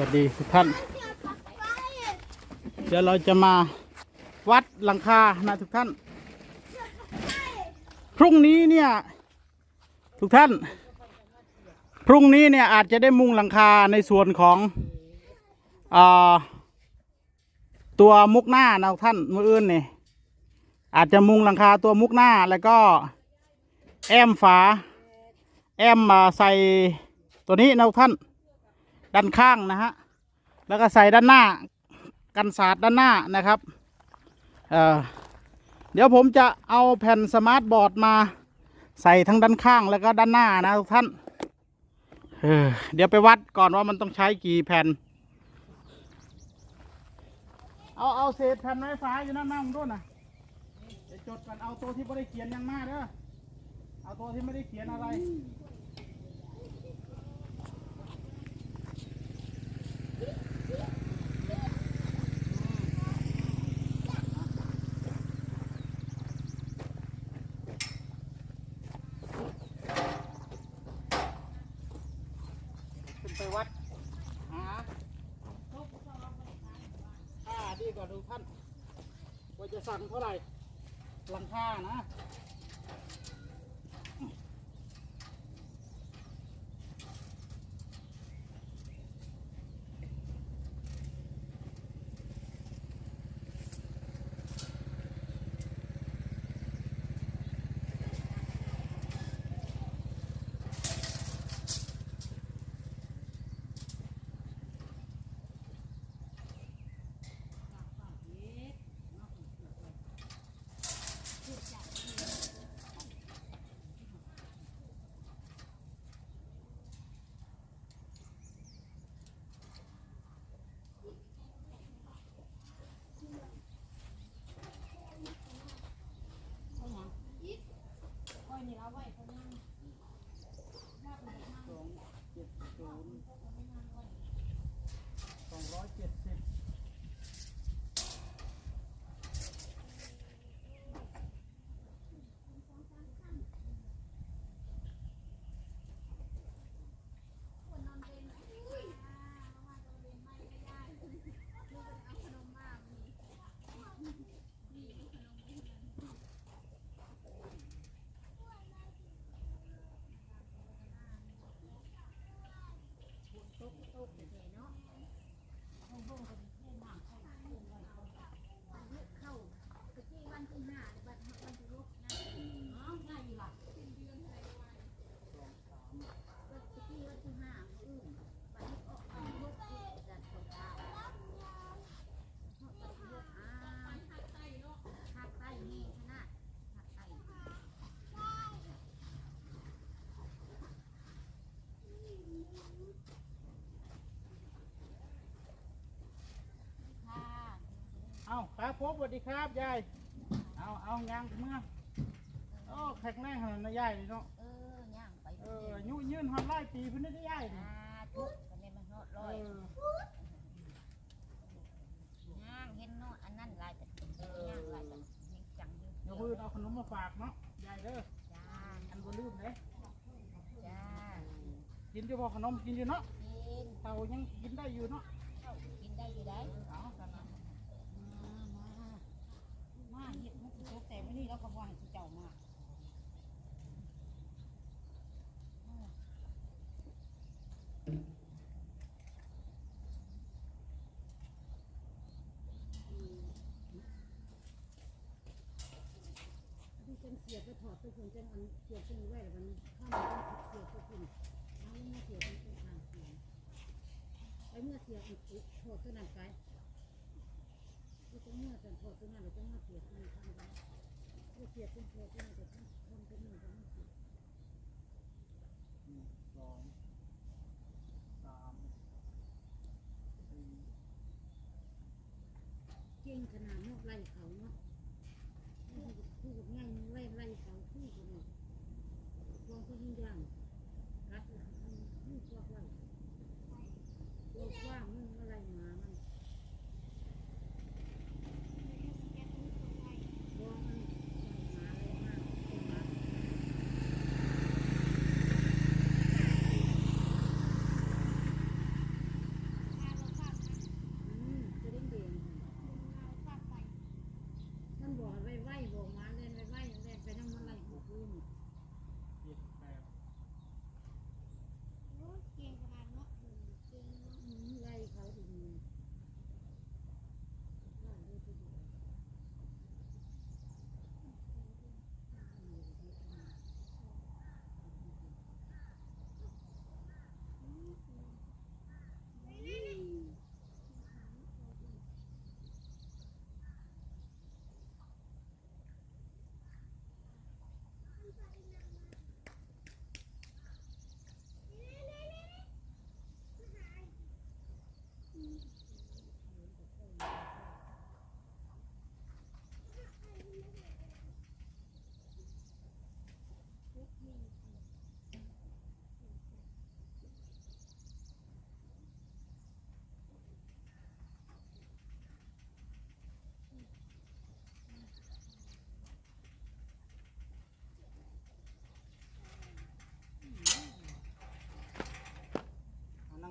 วัสดีทุกท่าน เดี๋ยวเราจะมาวัดหลังคานะทุกท่าน พรุ่งนี้เนี่ยทุกท่าน พรุ่งนี้เนี่ยอาจจะได้มุงหลังคาในส่วนของอตัวมุกหน้านะท่านมืออื่นเนี่ยอาจจะมุงหลังคาตัวมุกหน้าแล้วก็แอมฝาแอมมาใส่ตัวนี้นะท่าน ด้านข้างนะฮะแล้วก็ใส่ด้านหน้ากันศาสตร์ด้านหน้านะครับเเดี๋ยวผมจะเอาแผ่นสมาร์ทบอร์ดมาใส่ทั้งด้านข้างแล้วก็ด้านหน้านะทุกท่านเเดี๋ยวไปวัดก่อนว่ามันต้องใช้กี่แผ่น เอาเอาเศษแผ่นไม้ฟ้าอยู่นั่นนั่งด้วยนะเดี๋ยวจดกันเอาตัวที่ไม่ได้เขียนยังมาเด้อเอาตัวที่ไม่ได้เขียนอะไร ไปวัดหาค่าดีกว่าดูท่านว่าจะสั่งเท่าไหร่หลังค่านะ สองร้อยเจ็ดสิบเอาครับ พบสวัสดีครับยาย เอาเอายางเมื่อโอ้แข็งแรงขนาดนั้นยายนี่เนาะ เออย่างไปเอออายุยืนหอดไล่ปีเพิ่นได้ยายนี่อ่าทุกกันเลยมันฮอดเอร้อยอ ย่างเห็นเนาะอันนั้นลายแต่ย่างลายแต่ยังจังอยู่เดี๋ยวเพิ่นเอาขนมมาฝากเนาะยายเด้อ จ้าอันบ่ลืมเด้จ้ากินอยู่บ่ขนมกินอยู่เนาะกินเต่ายังกินได้อยู่เนาะเข้ากินได้อยู่ได้ เอากันนะ มามามาเห็ดมุกโต แต่ไม่นี่แล้วก็ว่าให้เจ้ามาที่เป็นเสียบไปถอดไปคนจังอันเสียบเป็นไว้แล้วมันข้ามมันเสียบไปคนเอาเมื่อเสียบมันเป็นทางเสียบไอ้เมื่อเสียบมันถอดตัวนั้นไปก็ต้องเมื่อแต่ถอดตัวนั้นเราต้องมาเสียบมันทำไป เมื่อเสียบเป็ดตัวนั้นจะต้องทำเป็นหนึ่งต้องมาเสียบหนึ่งสองสามสี่เก่งขนาดนอกไล่เขาเนาะพูดง่ายไล่ไล่เขาพูดกันเนาะลองพูดยิ่งย่างรัดนี่กว้างไว้ตัวกว้างมันอะไรมามันบ่มันหมาอะไรมากเป็นหมา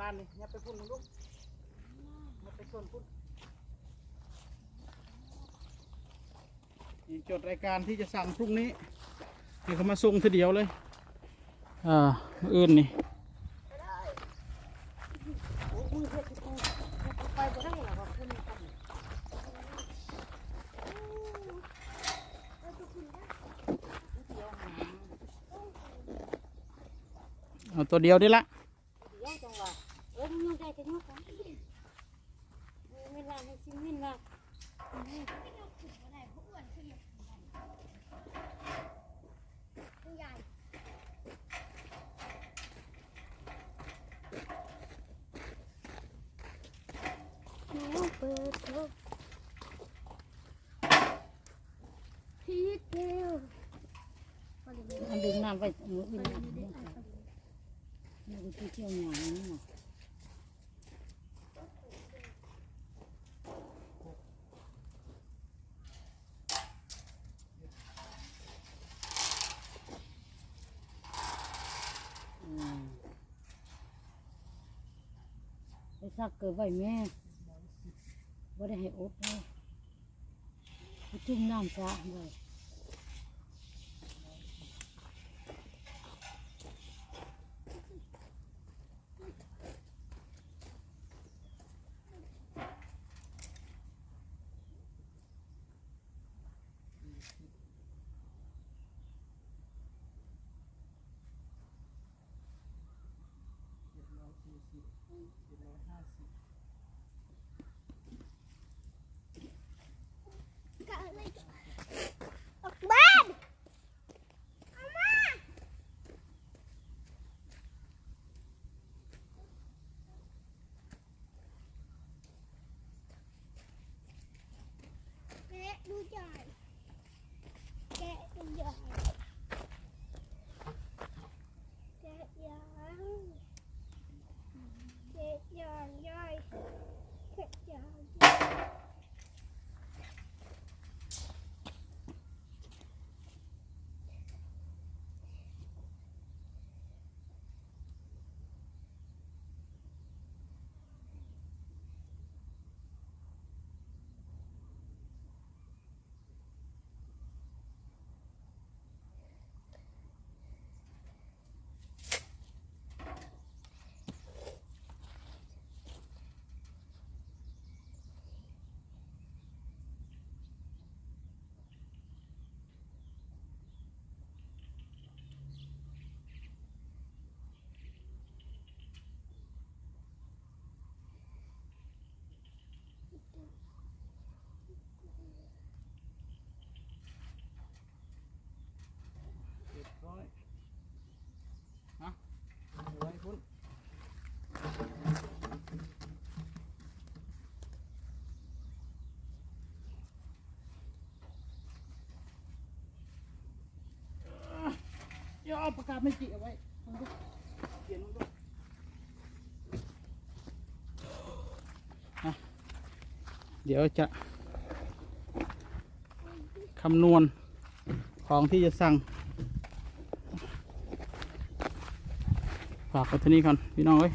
ร้านนี่อย่าไปพุ่นลูกอย่าไปส่วนพุ่นนี่จดรายการที่จะสั่งพรุ่งนี้นี่เขามาส่งทีเดียวเลย อ่าอื่นนี่เอาคุณนี่กันเอาตัวเดียวได้ละ เดี๋ยวจังว่าเออมึงได้กันอยู่กันไม่ลาให้ซิมินว่า เปิดโลกพีทเดียวอันดึงน้ำไปมืออื่นน้ำเนี่ยค่ะนี่ก็เที่ยวหยังนี่เนาะอื ไปซักเกิดไว้แม่ว่าได้ให้อบเลยไปจุ่มน้ำสระไว้อ เอาปากกาไม่จิเอาไว้เขียนลงดูอะเดี๋ยวจะคำนวณของที่จะสั่ง ฝากไว้ที่นี่ก่อนพี่น้องเอ้ย